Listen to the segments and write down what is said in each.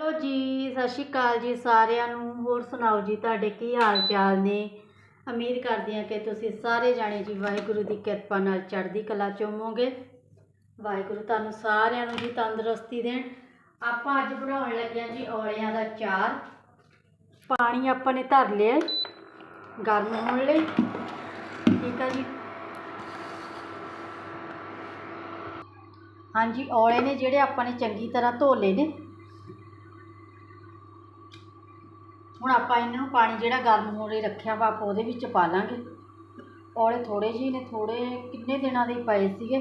Hello ਜੀ, ਸਤਿ ਸ਼੍ਰੀ ਅਕਾਲ ਜੀ ਸਾਰਿਆਂ ਨੂੰ। ਹੋਰ ਸੁਣਾਓ ਜੀ, ਤੁਹਾਡੇ ਕੀ ਹਾਲ ਚਾਲ ਨੇ? ਉਮੀਦ ਕਰਦੀ ਹਾਂ ਕਿ ਤੁਸੀਂ ਸਾਰੇ ਜਾਣੇ ਜੀ ਵਾਹਿਗੁਰੂ ਦੀ ਕਿਰਪਾ ਨਾਲ ਚੜ੍ਹਦੀ ਕਲਾ ਚ ਵਾਹਿਗੁਰੂ ਤੁਹਾਨੂੰ ਸਾਰਿਆਂ ਨੂੰ ਜੀ ਤੰਦਰੁਸਤੀ ਦੇਣ। ਆਪਾਂ ਅੱਜ ਬਣਾਉਣ ਲੱਗੇ ਹਾਂ ਜੀ ਔਲਿਆਂ ਦਾ ਚਾਰ। ਪਾਣੀ ਆਪਾਂ ਨੇ ਧਰ ਲਿਆ, ਗਰਮ ਹੋਣ ਲਈ। ਠੀਕ ਆ ਜੀ। ਹਾਂਜੀ, ਔਲੇ ਨੇ ਜਿਹੜੇ ਆਪਾਂ ਨੇ ਚੰਗੀ ਤਰ੍ਹਾਂ ਧੋ ਲਏ ਨੇ। ਹੁਣ ਆਪਾਂ ਇਹਨਾਂ ਨੂੰ ਪਾਣੀ ਜਿਹੜਾ ਗਰਮ ਹੋਣ ਲਈ ਰੱਖਿਆ ਵਾ, ਆਪਾਂ ਉਹਦੇ ਵਿੱਚ ਪਾ ਲਾਂਗੇ। ਔਲੇ ਥੋੜੇ ਜਿਹੇ ਨੇ ਥੋੜੇ ਕਿੰਨੇ ਦਿਨਾਂ ਦੇ ਪਏ ਸੀਗੇ?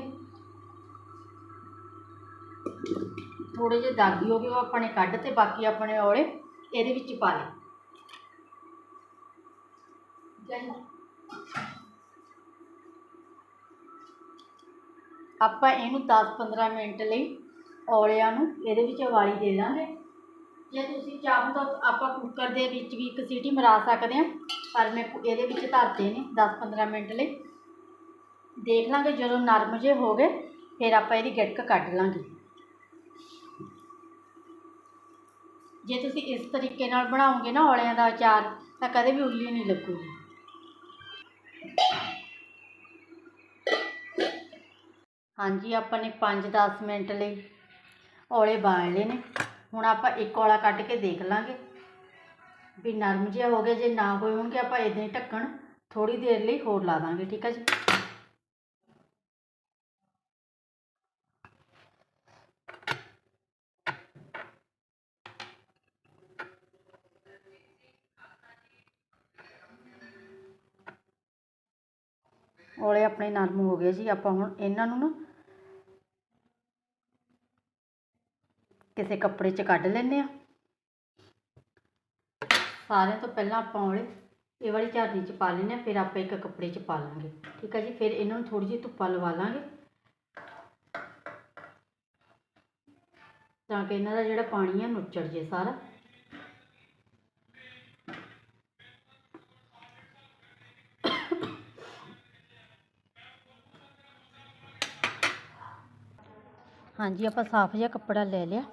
ਥੋੜੇ ਜਿਹੇ ਦਾਗੀ ਹੋ ਗਏ, ਉਹ ਆਪਣੇ ਕੱਢ ਤੇ ਬਾਕੀ ਆਪਣੇ ਔਲੇ ਇਹਦੇ ਵਿੱਚ ਪਾ ਲਏ। ਆਪਾਂ ਇਹਨੂੰ 10-15 ਮਿੰਟ ਲਈ ਔਲਿਆਂ ਨੂੰ ਇਹਦੇ ਵਿੱਚ ਉਬਾਲੀ ਦੇ ਦਾਂਗੇ। ਜੇ ਤੁਸੀਂ ਚਾਹੋ ਤਾਂ ਆਪਾਂ ਕੁੱਕਰ ਦੇ ਵਿੱਚ ਵੀ ਇੱਕ ਸੀਟੀ ਮਰਾ ਸਕਦੇ ਹਾਂ, ਪਰ ਮੈਂ ਇਹਦੇ ਵਿੱਚ ਧਰਦੇ ਨੇ 10-15 ਮਿੰਟ ਲਈ। ਦੇਖ ਲਾਂਗੇ ਜਦੋਂ ਨਰਮ ਜੇ ਹੋ ਗਏ, ਫਿਰ ਆਪਾਂ ਇਹਦੀ ਗਿਟਕ ਕੱਢ ਲਾਂਗੇ। ਜੇ ਤੁਸੀਂ ਇਸ ਤਰੀਕੇ ਨਾਲ ਬਣਾਓਗੇ ਨਾ ਔਲਿਆਂ ਦਾ ਅਚਾਰ, ਤਾਂ ਕਦੇ ਵੀ ਉੱਲੀ ਨਹੀਂ ਲੱਗੂਗੀ। ਹਾਂਜੀ, ਆਪਾਂ ਨੇ 5-10 ਮਿੰਟ ਲਈ ਔਲੇ ਬਾਲ ਲਏ ਨੇ। ਹੁਣ ਆਪਾਂ ਇੱਕ ਔਲਾ ਕੱਢ ਕੇ ਦੇਖ ਲਾਂਗੇ। ਵੀ ਨਰਮ ਜਿਹਾ ਹੋ ਗਿਆ, ਜੇ ਨਾ ਹੋਏ ਹੋਣਗੇ ਆਪਾਂ ਇਦਾਂ ਹੀ ਢੱਕਣ ਥੋੜੀ ਦੇਰ ਲਈ ਹੋਰ ਲਾ ਦਾਂਗੇ, ਠੀਕ ਹੈ ਜੀ? ਔਲੇ ਆਪਣੇ ਨਰਮ ਹੋ ਗਏ ਜੀ, ਆਪਾਂ ਹੁਣ ਇਹਨਾਂ ਨੂੰ ਨਾ ਕਿਸੇ ਕੱਪੜੇ 'ਚ ਕੱਢ ਲੈਂਦੇ ਆ। ਸਾਰਿਆਂ ਤੋਂ ਪਹਿਲਾਂ ਆਪਾਂ ਔਲੇ, ਇਹ ਵਾਲੀ ਝਾਰਨੀ 'ਚ ਪਾ ਲੈਂਦੇ ਆ, ਫਿਰ ਆਪਾਂ ਇੱਕ ਕੱਪੜੇ 'ਚ ਪਾ ਲਾਂਗੇ। ਠੀਕ ਹੈ ਜੀ, ਫਿਰ ਇਹਨਾਂ ਨੂੰ ਥੋੜੀ ਜਿਹੀ ਧੁੱਪਾ ਲਵਾ ਲਾਂਗੇ। ਤਾਂ ਕਿ ਇਹਨਾਂ ਦਾ ਜਿਹੜਾ ਪਾਣੀ ਆ ਨੁੱਚੜ ਜੇ ਸਾਰਾ। ਹਾਂਜੀ, ਆਪਾਂ ਸਾਫ਼ ਜਿਹਾ ਕੱਪੜਾ ਲੈ ਲਿਆ।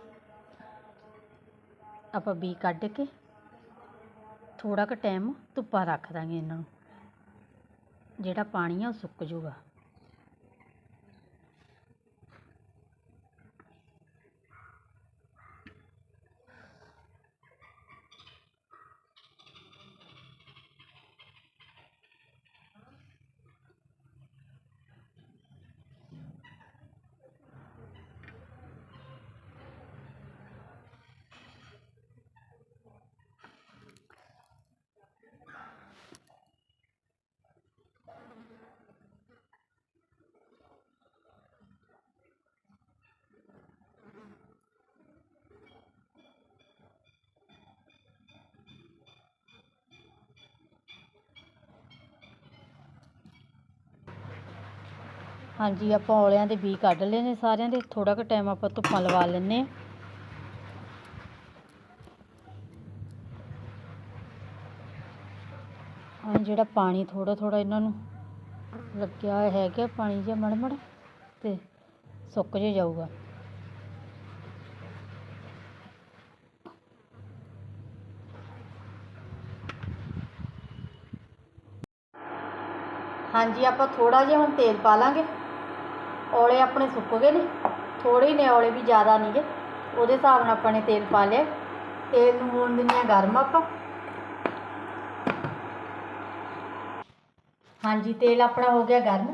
ਆਪਾਂ ਬੀ ਕੱਢ ਕੇ ਥੋੜ੍ਹਾ ਕੁ ਟਾਈਮ ਧੁੱਪਾ ਰੱਖ ਦਾਂਗੇ ਇਹਨਾਂ ਨੂੰ। ਜਿਹੜਾ ਪਾਣੀ ਆ ਉਹ ਸੁੱਕ ਜੂਗਾ ਹਾਂਜੀ, ਆਪਾਂ ਔਲਿਆਂ ਦੇ ਬੀ ਕੱਢ ਲਏ ਨੇ ਸਾਰਿਆਂ ਦੇ ਥੋੜਾ ਕੁ ਟਾਈਮ ਆਪਾਂ ਧੁੱਪਾਂ ਲਵਾ ਲੈਂਦੇ ਹਾਂ ਜਿਹੜਾ ਪਾਣੀ ਥੋੜਾ ਥੋੜਾ ਇਹਨਾਂ ਨੂੰ ਲੱਗਿਆ ਹੈਗਾ, ਪਾਣੀ ਜਿਹਾ ਮੜ ਮੜ ਤੇ ਸੁੱਕ ਜੇ ਜਾਊਗਾ। ਹਾਂਜੀ, ਆਪਾਂ ਥੋੜਾ ਜਿਹਾ ਹੁਣ ਤੇਲ ਪਾ ਲਾਂਗੇ। ਔਲੇ ਆਪਣੇ ਸੁੱਕ ਗਏ ਨੇ। ਥੋੜੇ ਹੀ ਨੇ ਔਲੇ ਵੀ ਜ਼ਿਆਦਾ ਨਹੀਂ ਗੇ। ਉਹਦੇ ਹਿਸਾਬ ਨਾਲ ਆਪਾਂ ਨੇ ਤੇਲ ਪਾ ਲਿਆ। ਤੇਲ ਨੂੰ ਹੋਣ ਦਿੰਦੇ ਹਾਂ ਗਰਮ ਆਪਾਂ। ਹਾਂਜੀ, ਤੇਲ ਆਪਣਾ ਹੋ ਗਿਆ ਗਰਮ।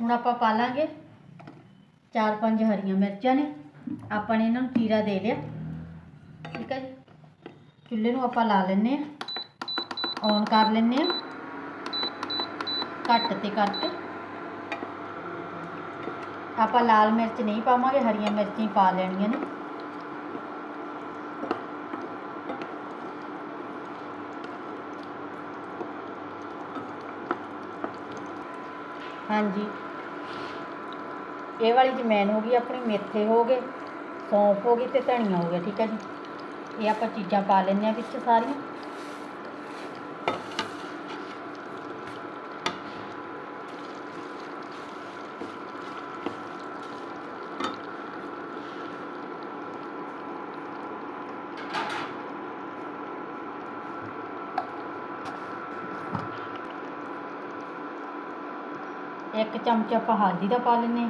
ਹੁਣ ਆਪਾਂ ਪਾ ਲਾਂਗੇ ਚਾਰ ਪੰਜ ਹਰੀਆਂ ਮਿਰਚਾਂ ਨੇ। ਆਪਾਂ ਨੇ ਇਹਨਾਂ ਨੂੰ ਚੀਰਾ ਦੇ ਲਿਆ। ਠੀਕ ਹੈ ਜੀ। ਚੁੱਲ੍ਹੇ ਨੂੰ ਆਪਾਂ ਲਾ ਲੈਂਦੇ ਆ ਔਨ ਕਰ ਲੈਂਦੇ ਆ ਘੱਟ ਤੇ ਕਰਕੇ ਆਪਾਂ ਲਾਲ ਮਿਰਚ ਨਹੀਂ ਪਾਵਾਂਗੇ, ਹਰੀਆਂ ਮਿਰਚਾਂ ਹੀ ਪਾ ਲੈਣੀਆਂ ਨੇ। ਹਾਂਜੀ। ਇਹ ਵਾਲੀ ਜਮੈਨ ਹੋ ਗਈ, ਆਪਣੀ ਮੇਥੇ ਹੋ ਗਏ, ਸੌਂਫ ਹੋ ਗਈ ਤੇ ਧਨੀਆ ਹੋ ਗਿਆ, ਠੀਕ ਹੈ ਜੀ। ਇਹ ਆਪਾਂ ਚੀਜ਼ਾਂ ਪਾ ਲੈਂਦੇ ਆ ਵਿੱਚ ਸਾਰੀਆਂ। ਇੱਕ ਚਮਚ ਆਪਾਂ ਹਲਦੀ ਦਾ ਪਾ ਲੈਂਦੇ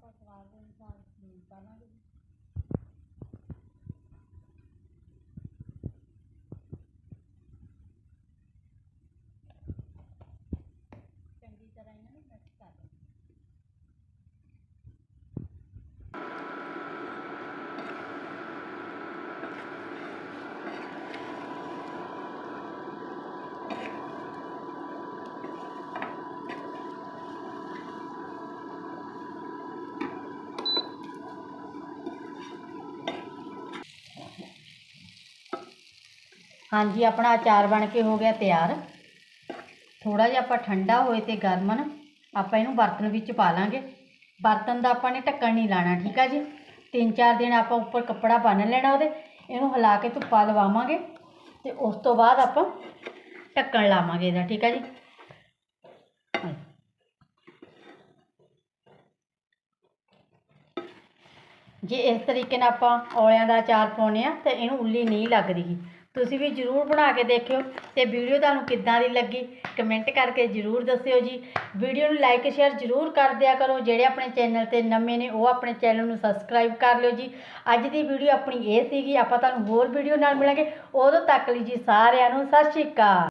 到他那地方，嗯，到那地方。ਹਾਂਜੀ, ਆਪਣਾ ਅਚਾਰ ਬਣ ਕੇ ਹੋ ਗਿਆ ਤਿਆਰ। ਥੋੜਾ ਜਿਹਾ ਆਪਾਂ ਠੰਡਾ ਹੋਏ ਤੇ ਗਰਮਨ, ਆਪਾਂ ਇਹਨੂੰ ਬਰਤਨ ਵਿੱਚ ਪਾ ਲਾਂਗੇ। ਬਰਤਨ ਦਾ ਆਪਾਂ ਨੇ ਢੱਕਣ ਨਹੀਂ ਲਾਣਾ, ਠੀਕ ਆ ਜੀ? ਤਿੰਨ ਚਾਰ ਦਿਨ ਆਪਾਂ ਉੱਪਰ ਕੱਪੜਾ ਬੰਨ ਲੈਣਾ ਉਹਦੇ, ਇਹਨੂੰ ਹਿਲਾ ਕੇ ਧੁੱਪਾ ਲਵਾਵਾਂਗੇ ਤੇ ਉਸ ਤੋਂ ਬਾਅਦ ਆਪਾਂ ਢੱਕਣ ਲਾਵਾਂਗੇ ਇਹਦਾ, ਠੀਕ ਆ ਜੀ? ਜੇ ਇਸ ਤਰੀਕੇ ਨਾਲ ਆਪਾਂ ਔਲਿਆਂ ਦਾ ਅਚਾਰ ਪਾਉਂਦੇ ਆ ਤਾਂ ਇਹਨੂੰ ਉੱਲੀ ਨਹੀਂ ਲੱਗਦੀ। ਤੁਸੀਂ ਵੀ ਜਰੂਰ ਬਣਾ ਕੇ ਦੇਖਿਓ ਤੇ ਵੀਡੀਓ ਤੁਹਾਨੂੰ ਕਿੱਦਾਂ ਦੀ ਲੱਗੀ ਕਮੈਂਟ ਕਰਕੇ ਜਰੂਰ ਦੱਸਿਓ ਜੀ। ਵੀਡੀਓ ਨੂੰ ਲਾਈਕ, ਸ਼ੇਅਰ ਜਰੂਰ ਕਰ ਦਿਆ ਕਰੋ। ਜਿਹੜੇ ਆਪਣੇ ਚੈਨਲ ਤੇ ਨਵੇਂ ਨੇ, ਉਹ ਆਪਣੇ ਚੈਨਲ ਨੂੰ ਸਬਸਕ੍ਰਾਈਬ ਕਰ ਲਿਓ ਜੀ। ਅੱਜ ਦੀ ਵੀਡੀਓ ਆਪਣੀ ਇਹ ਸੀਗੀ, ਆਪਾਂ ਤੁਹਾਨੂੰ ਹੋਰ ਵੀਡੀਓ ਨਾਲ ਮਿਲਾਂਗੇ। ਉਦੋਂ ਤੱਕ ਲਈ ਜੀ ਸਾਰਿਆਂ ਨੂੰ ਸਤਿ ਸ਼੍ਰੀ ਅਕਾਲ।